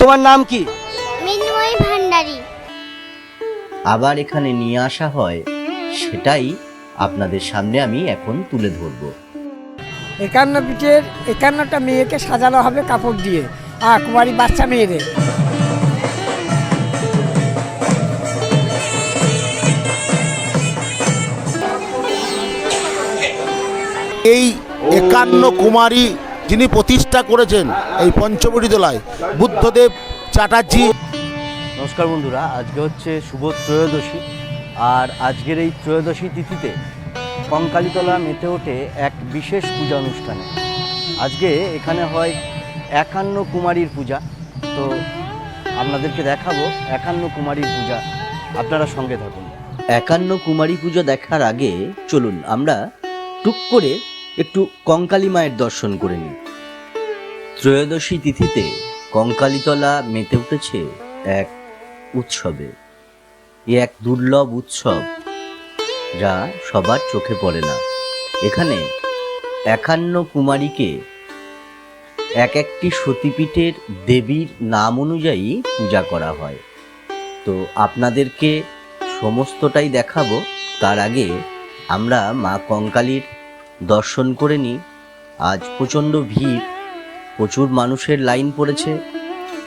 তোমার নাম কি? মিনময় ভান্ডারী। আবার এখানে নিয়ে আসা হয় সেটাই আপনাদের সামনে আমি এখন তুলে ধরব। একান্ন পিঠের একান্নটা মেয়েকে সাজানো হবে কাপড় দিয়ে আর কুমারী বাচ্চা মেয়েদের। এই একান্ন কুমারী যিনি প্রতিষ্ঠা করেছেন এই পঞ্চবটি দোলায় বুদ্ধদেব চ্যাটার্জি। নমস্কার বন্ধুরা আজকে হচ্ছে শুভ ত্রয়োদশী আর আজকের এই ত্রয়োদশী তিথিতে কঙ্কালীতলা মেতে ওঠে এক বিশেষ পূজা অনুষ্ঠানে। আজকে এখানে হয় একান্ন কুমারীর পূজা তো আপনাদেরকে দেখাবো একান্ন কুমারীর পূজা। আপনারা সঙ্গে থাকুন। একান্ন কুমারী পুজো দেখার আগে চলুন আমরা টুক করে একটু কঙ্কালী মায়ের দর্শন করে নিই ত্রয়োদশী তিথিতে কঙ্কালীতলা মেতে উঠেছে এক উৎসবে। এ এক দুর্লভ উৎসব যা সবার চোখে পড়ে না। এখানে একান্ন কুমারীকে এক একটি সতীপীঠের দেবীর নাম অনুযায়ী পূজা করা হয়। তো আপনাদেরকে সমস্তটাই দেখাবো। তার আগে আমরা মা কঙ্কালীর দর্শন করে নিই আজ প্রচণ্ড ভিড়, প্রচুর মানুষের লাইন পড়েছে।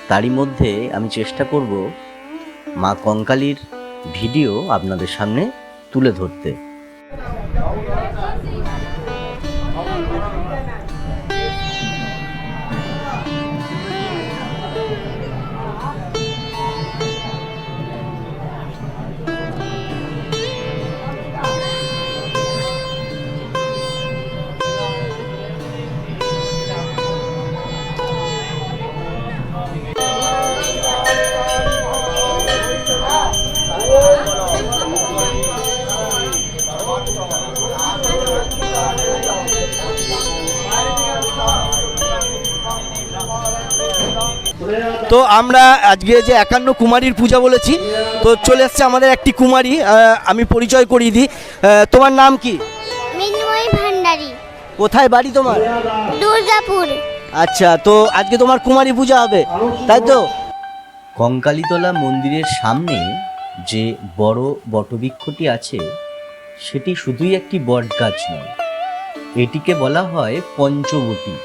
তারই মধ্যে আমি চেষ্টা করব মা কঙ্কালীর ভিডিও আপনাদের সামনে তুলে ধরতে। তো আমরা আজকে যে একান্ন কুমারীর পূজা বলেছি তো চলে এসছে আমাদের একটি কুমারী আমি পরিচয় করিয়ে দিই। তোমার নাম কি? ভান্ডারী। কোথায় বাড়ি তোমার? দুর্গাপুর। আচ্ছা তো আজকে তোমার কুমারী পূজা হবে তাই তো? কঙ্কালীতলা মন্দিরের সামনে যে বড় বটবৃক্ষটি আছে সেটি শুধুই একটি বটগাছ নয়। এটিকে বলা হয় পঞ্চবটি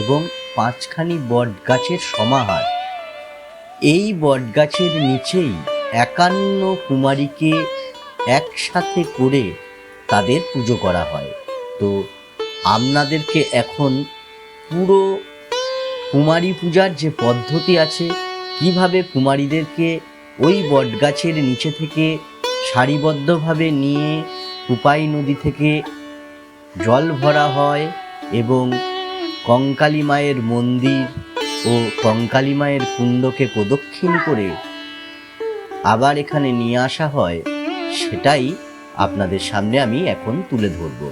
এবং পাঁচখানি বটগাছের সমাহার। এই বটগাছের নিচেই একান্ন কুমারীকে একসাথে করে তাদের পুজো করা হয়। তো আপনাদেরকে এখন পুরো কুমারী পূজার যে পদ্ধতি আছে, কীভাবে কুমারীদেরকে ওই বটগাছের নিচে থেকে সারিবদ্ধভাবে নিয়ে কুপাই নদী থেকে জল ভরা হয় এবং কঙ্কালী মায়ের মন্দির ও কঙ্কালী মায়ের কুণ্ডকে প্রদক্ষিণ করে আবার এখানে নিয়ে আসা হয়, সেটাই আপনাদের সামনে আমি এখন তুলে ধরবো।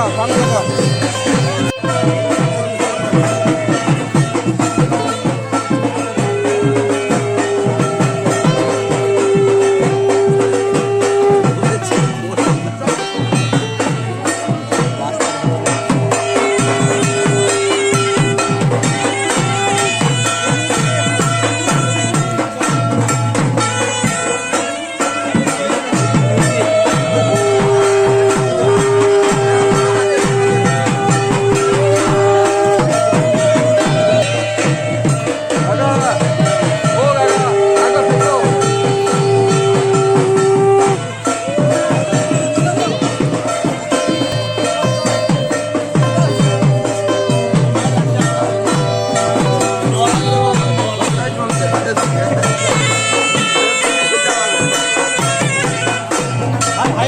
看旁边个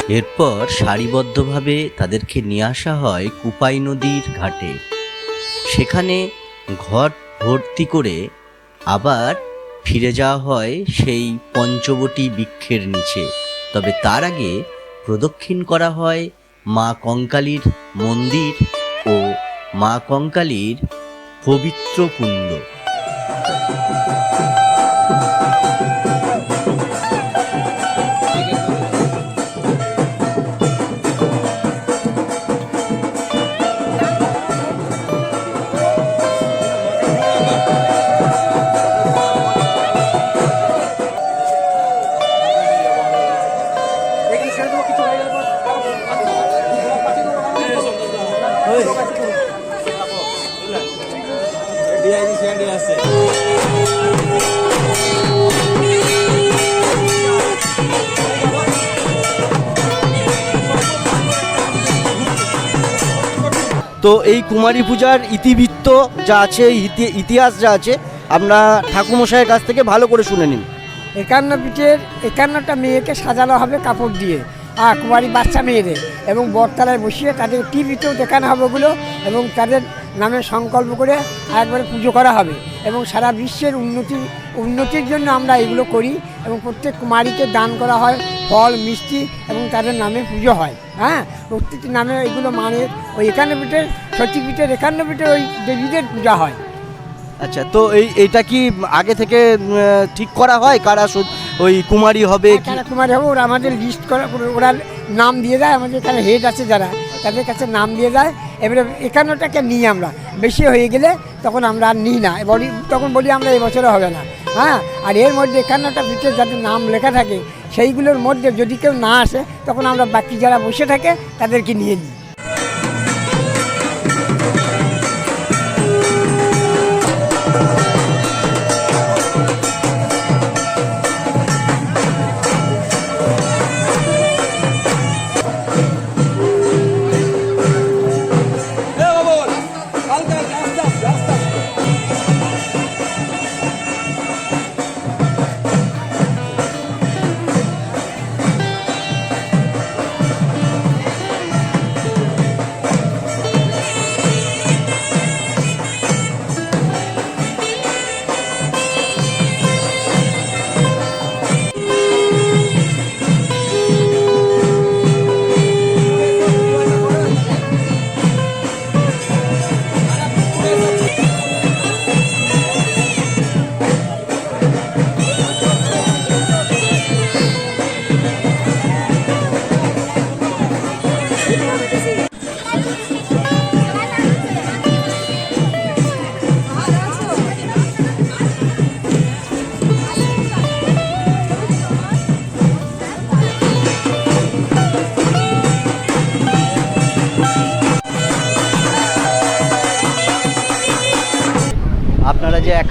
এরপর সারিবদ্ধভাবে তাদেরকে নিয়ে আসা হয় কুপাই নদীর ঘাটে। সেখানে ঘট ভর্তি করে আবার ফিরে যাওয়া হয় সেই পঞ্চবটী বৃক্ষের নিচে। তবে তার আগে প্রদক্ষিণ করা হয় মা কঙ্কালীর মন্দির ও মা কঙ্কালীর পবিত্র কুণ্ড। তো এই কুমারী পূজার ইতিবৃত্ত যা আছে, ইতি- ইতিহাস যা আছে, আমরা ঠাকুমশাইয়ের কাছ থেকে ভালো করে শুনে নিন। একান্ন পিঠের একান্নটা মেয়েকে সাজানো হবে কাপড় দিয়ে, আর কুমারী বাচ্চা মেয়েদের, এবং বরতলায় বসিয়ে তাদের টিভিতেও দেখানো হবে ওগুলো, এবং তাদের নামে সংকল্প করে একবারে পুজো করা হবে, এবং সারা বিশ্বের উন্নতি উন্নতির জন্য আমরা এগুলো করি, এবং প্রত্যেক কুমারীকে দান করা হয়। ফল মিষ্টি এবং তাদের নামে পুজো হয় হ্যাঁ? প্রত্যেকটি নামে এগুলো মানে ওই একান্ন পিঠের সতীপীঠের একান্ন পিঠের ওই দেবীদের পূজা হয়। আচ্ছা তো এই এটা কি আগে থেকে ঠিক করা হয়? কারা ওই কুমারী হবে কারা কুমারী হবে ওরা আমাদের লিস্ট করা ওরা নাম দিয়ে দেয় আমাদের এখানে হেড আছে যারা তাদের কাছে নাম দিয়ে দেয়। এবারে একান্নটাকে নিই আমরা। বেশি হয়ে গেলে তখন আমরা আর নিই না। তখন বলি আমরা এবছরে হবে না। হ্যাঁ আর এর মধ্যে এখানে একটা পিঠে যাদের নাম লেখা থাকে, সেইগুলোর মধ্যে যদি কেউ না আসে, তখন আমরা বাকি যারা বসে থাকে, তাদেরকে নিয়ে নিই।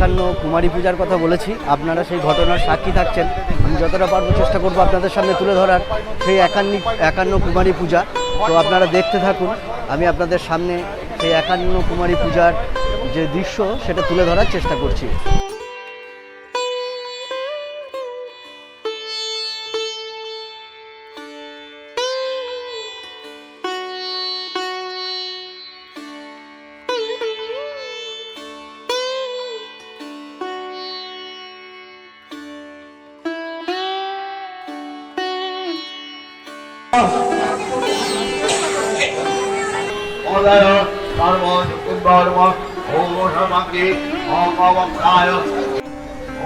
একান্ন কুমারী পূজার কথা বলেছি, আপনারা সেই ঘটনার সাক্ষী থাকছেন। আমি যতটা পারব চেষ্টা করব আপনাদের সামনে তুলে ধরার, সেই একান্ন একান্ন কুমারী পূজা। তো আপনারা দেখতে থাকুন, আমি আপনাদের সামনে সেই একান্ন কুমারী পূজার যে দৃশ্য, সেটা তুলে ধরার চেষ্টা করছি।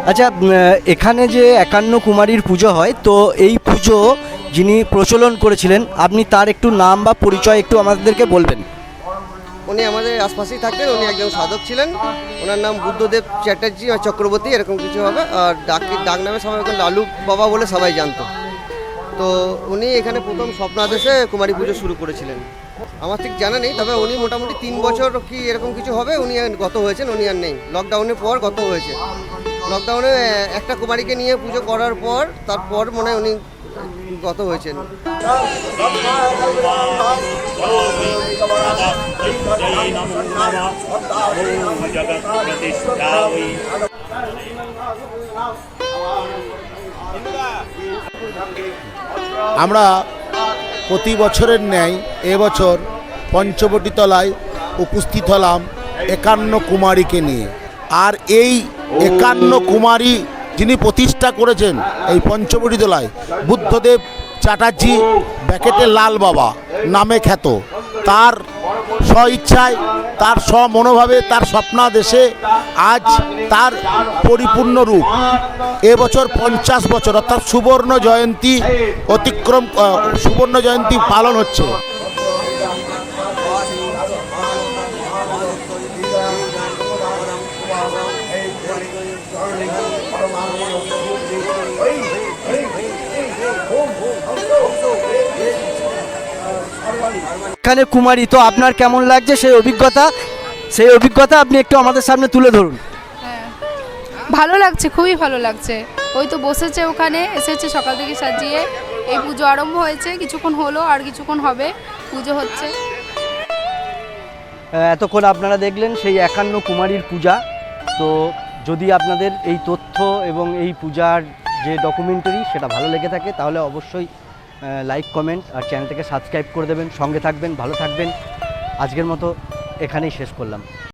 আচ্ছা এখানে যে একান্ন কুমারীর পুজো হয় তো এই পুজো যিনি প্রচলন করেছিলেন আপনি তার একটু নাম বা পরিচয় একটু আমাদেরকে বলবেন। উনি আমাদের আশপাশেই থাকতেন উনি একজন সাধক ছিলেন। ওনার নাম বুদ্ধদেব চ্যাটার্জি আর চক্রবর্তী এরকম কিছু হবে। আর ডাক ডাক নামে সবাই ওকে লালু বাবা বলে সবাই জানতো। তো উনি এখানে প্রথম স্বপ্নাদেশে কুমারী পুজো শুরু করেছিলেন। আমার ঠিক জানা নেই, তবে উনি মোটামুটি তিন বছর কি এরকম কিছু হবে? উনি গত হয়েছেন, উনি আর নেই। লকডাউনের পর গত হয়েছে। লকডাউনে একটা কুমারীকে নিয়ে পুজো করার পর, তারপর মনে হয় উনি গত হয়েছেন। আমরা প্রতি বছরের ন্যায় এবছর পঞ্চবটি তলায় উপস্থিত হলাম একান্ন কুমারীকে নিয়ে। আর এই একান্ন কুমারী যিনি প্রতিষ্ঠা করেছেন এই পঞ্চবটি তলায়, বুদ্ধদেব চ্যাটার্জি ব্যাকেটে লাল বাবা, নামে খ্যাত, তার স্বইচ্ছায়, তার স্বমনোভাবে, তার স্বপ্নাদেশে আজ তার পরিপূর্ণ রূপ। এবছর পঞ্চাশ বছর, অর্থাৎ সুবর্ণ জয়ন্তী অতিক্রম সুবর্ণ জয়ন্তী পালন হচ্ছে। এখানে কুমারী তো আপনার কেমন লাগছে সেই অভিজ্ঞতা? সেই অভিজ্ঞতা আপনি একটু আমাদের সামনে তুলে ধরুন। হ্যাঁ। ভালো লাগছে খুবই ভালো লাগছে। ওই তো বসেছে ওখানে এসেছে সকাল থেকে সাজিয়ে। এই পুজো আরম্ভ হয়েছে কিছুক্ষণ হলো আর কিছুক্ষণ হবে পুজো হচ্ছে। এতক্ষণ আপনারা দেখলেন সেই একান্ন কুমারীর পূজা। তো যদি আপনাদের এই তথ্য এবং এই পূজার যে ডকুমেন্টারি সেটা ভালো লেগে থাকে তাহলে অবশ্যই লাইক কমেন্ট আর চ্যানেলটাকে সাবস্ক্রাইব করে দেবেন। সঙ্গে থাকবেন, ভালো থাকবেন। আজকের মতো এখানেই শেষ করলাম।